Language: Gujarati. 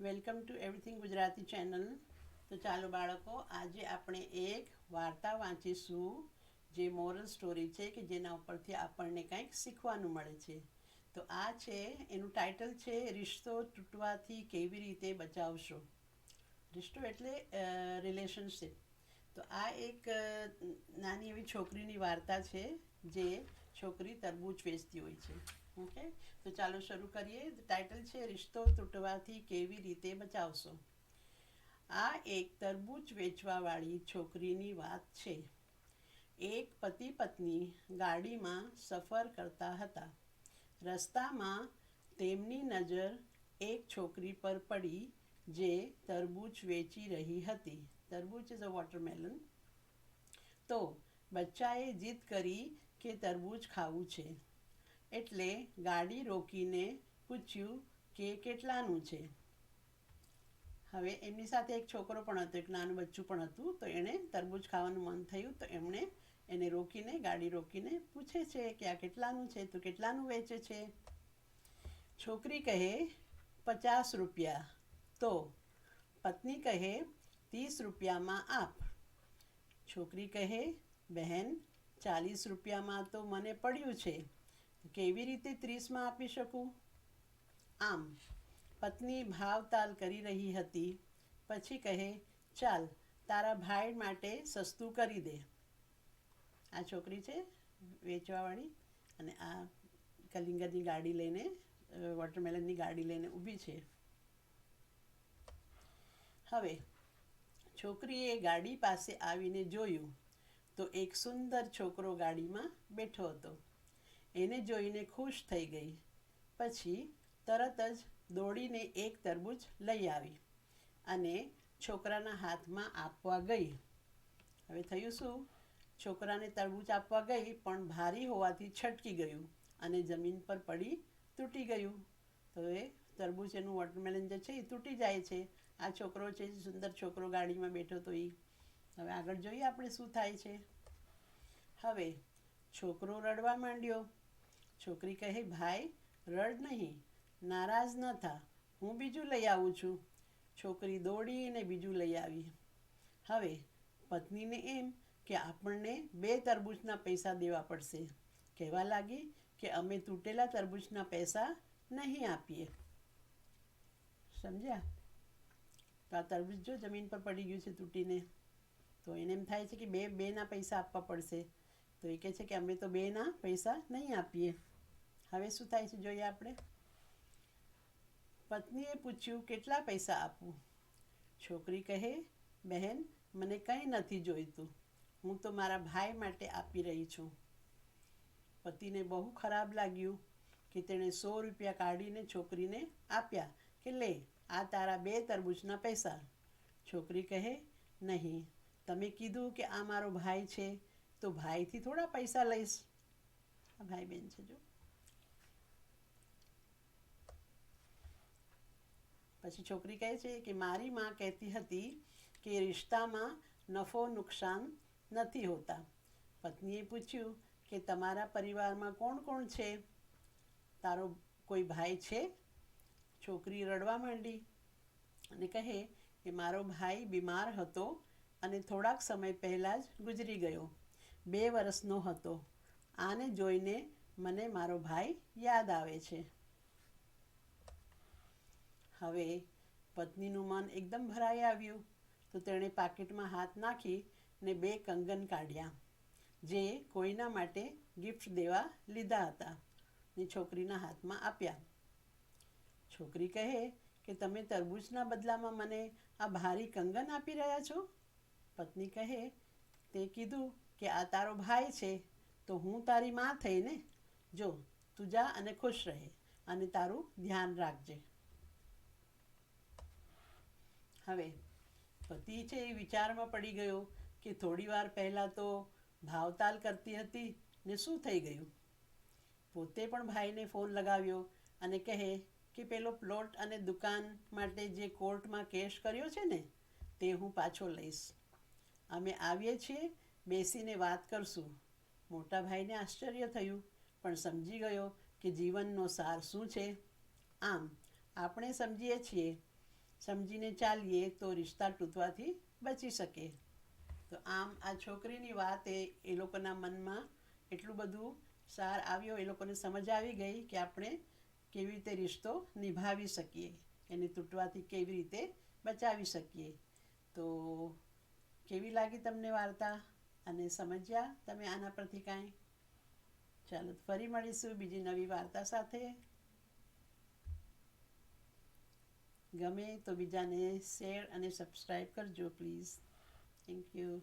Welcome to everything Gujarati channel. તો ચાલો બાળકો, આજે આપણે એક વાર્તા વાંચીશું જે મોરલ સ્ટોરી છે કે જેના ઉપરથી આપણને કંઈક શીખવાનું મળે છે. તો આ છે, એનું ટાઇટલ છે, રિશ્તો તૂટવાથી કેવી રીતે બચાવશો? રિશ્તો એટલે રિલેશનશીપ તો આ એક નાની એવી છોકરીની વાર્તા છે જે છોકરી તરબૂચ વેચતી હોય છે. ઓકે? તો ચાલો શરૂ કરીએ. ટાઇટલ છે, રિશ્તો તૂટવાથી કેવી રીતે બચાવશો? આ એક તરબૂચ વેચવાવાળી છોકરીની વાત છે. એક પતિ પત્ની ગાડીમાં સફર કરતા હતા. રસ્તામાં તેમની નજર એક છોકરી પર પડી, જે તરબૂચ વેચી રહી હતી. તરબૂચ ઇઝ અ વોટરમેલન તો બચ્ચાએ જીદ કરી કે તરબૂચ ખાવું છે. એટલે ગાડી રોકીને પૂછ્યું કે કેટલાનું છે? હવે એમની સાથે એક છોકરો પણ હતો, એક નાનું બચ્ચું પણ હતું, તો એણે તરબૂચ ખાવાનું મન થયું, તો એમણે એને રોકીને, ગાડી રોકીને પૂછે છે કે આ કેટલાનું છે, તો કેટલાનું વેચે છે? છોકરી કહે, પચાસ રૂપિયા. તો પત્ની કહે, ત્રીસ રૂપિયામાં આપ. છોકરી કહે, બહેન, ચાલીસ રૂપિયામાં તો મને પડ્યું છે. કેવી રીતે ત્રીસમાં આપી શકું? આમ, પત્ની ભાવતાલ કરી રહી હતી. પછી કહે, ચાલ, તારા ભાઈ માટે સસ્તું કરી દે. આ છોકરી છે, વેચવાવાળી. અને આ કલિંગરની ગાડી લઈને વોટરમેલનની ગાડી લઈને ઊભી છે. હવે, છોકરીએ ગાડી પાસે આવીને જોયું તો એક સુંદર છોકરો ગાડીમાં બેઠો હતો. એને જોઈને ખુશ થઈ ગઈ. પછી તરત જ દોડીને એક તરબૂચ લઈ આવી અને છોકરાના હાથમાં આપવા ગઈ. હવે થયું શું? છોકરાને તરબૂચ આપવા ગઈ, પણ ભારી હોવાથી છટકી ગયું અને જમીન પર પડી તૂટી ગયું. તો એ તરબૂચ એનું વોટરમેલન જે છે એ તૂટી જાય છે. આ છોકરો છે, સુંદર છોકરો ગાડીમાં બેઠો તો એ હવે આગળ જોઈએ આપણે શું થાય છે. હવે છોકરો રડવા માંડ્યો. છોકરી કહે, ભાઈ, રડ નહીં, નારાજ ન થા, હું બીજું લઈ આવું છું. છોકરી દોડીને બીજું લઈ આવી. હવે પત્નીને એમ કે આપણને બે તરબૂચના પૈસા દેવા પડશે. કહેવા લાગી કે અમે તૂટેલા તરબૂચના પૈસા નહીં આપીએ. સમજ્યા? તો આ તરબૂચ જો જમીન પર પડી ગયું છે તૂટીને, તો એને એમ થાય છે કે બે, બેના પૈસા આપવા પડશે. તો એ કહે છે કે અમે તો બેના પૈસા નહીં આપીએ. હવે શું થાય છે જોઈએ આપણે? પત્નીએ પૂછ્યું, કેટલા પૈસા આપું? છોકરી કહે, બહેન, મને કંઈ નથી જોઈતું. હું તો મારા ભાઈ માટે આપી રહી છું. પતિને બહુ ખરાબ લાગ્યું કે તેણે સો રૂપિયા કાઢીને છોકરીને આપ્યા કે, લે, આ તારા બે તરબૂચના પૈસા. છોકરી કહે, નહીં, તમે કીધું કે આ મારો ભાઈ છે, તો ભાઈથી થોડા પૈસા લઈશ. આ ભાઈ બેન છે, જો. પછી છોકરી કહે છે કે મારી માં કહેતી હતી કે રિશ્તામાં નફો નુકસાન નથી હોતા. પત્નીએ પૂછ્યું કે તમારા પરિવારમાં કોણ કોણ છે? તારો કોઈ ભાઈ છે? છોકરી રડવા માંડી અને કહે કે મારો ભાઈ બીમાર હતો અને થોડાક સમય પહેલાં જ ગુજરી ગયો. બે વર્ષનો હતો. આને જોઈને મને મારો ભાઈ યાદ આવે છે. હવે પત્નીનું મન એકદમ ભરાઈ આવ્યું. તો તેણે પાકીટમાં હાથ નાખી ને બે કંગન કાઢ્યા, જે કોઈના માટે ગિફ્ટ દેવા લીધા હતા ને છોકરીના હાથમાં આપ્યા. છોકરી કહે કે, તમે તરબૂચના બદલામાં મને આ ભારી કંગન આપી રહ્યા છો? પત્ની કહે, તે કીધું કે આ તારો ભાઈ છે, તો હું તારી માં થઈને જો તું જા અને ખુશ રહે અને તારું ધ્યાન રાખજે. હવે, પતિ છે એ વિચારમાં પડી ગયો કે થોડી વાર પહેલાં તો ભાવતાલ કરતી હતી ને શું થઈ ગયું? પોતે પણ ભાઈને ફોન લગાવ્યો અને કહે કે પેલો પ્લોટ અને દુકાન માટે જે કોર્ટમાં કેસ કર્યો છે ને, તે હું પાછો લઈશ. અમે આવીએ છીએ, બેસીને વાત કરશું. મોટા ભાઈને આશ્ચર્ય થયું, પણ સમજી ગયો કે જીવનનો સાર શું છે? આમ, આપણે સમજીએ છીએ સમજીને ચાલીએ તો રિશ્તા તૂટવાથી બચી શકે. તો આમ આ છોકરીની વાત એ એ લોકોના મનમાં એટલું બધું સાર આવ્યો, એ લોકોને સમજ આવી ગઈ કે આપણે કેવી રીતે રિશ્તો નિભાવી શકીએ, એને તૂટવાથી કેવી રીતે બચાવી શકીએ. તો કેવી લાગી તમને વાર્તા? અને સમજ્યા તમે આના પરથી કાંઈ? ચાલો, ફરી મળીશું બીજી નવી વાર્તા સાથે. ગમે તો બીજાને શેર અને સબસ્ક્રાઈબ કરજો પ્લીઝ થેન્ક યુ